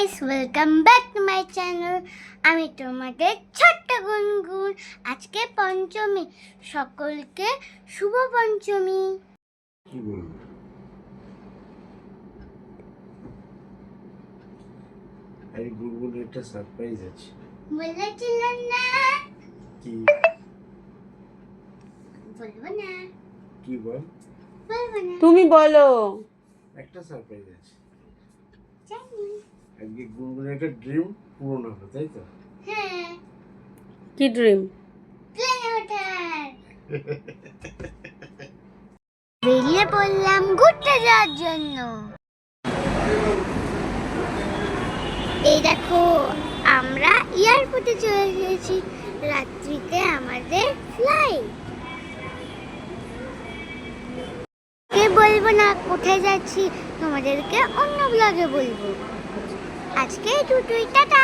Guys welcome back to my channel আমি তোমাদের ছোট্ট গুনগুন। আজকে পঞ্চমী। সকলকে শুভ পঞ্চমী। আরে গুগল একটা সারপ্রাইজ আছে। বলেছিলাম না। কি? বলব না। কি বল? বলব না। তুমি বলো। একটা সারপ্রাইজ আছে। জানি। আজকে গুনগুনের একটা ড্রিম পূরণ হবে তাই তো? হ্যাঁ। কি ড্রিম প্লেনে ওঠার বেরিয়ে পড়লাম ঘুরতে যাওয়ার জন্য। এই দেখো আমরা এয়ারপোর্টে চলে গিয়েছি। রাত্রিতে আমাদের ফ্লাইট কে বলব না কোথায় যাচ্ছি? তোমাদেরকে অন্য ব্লগে বলব। আজকে দুটোই টাটা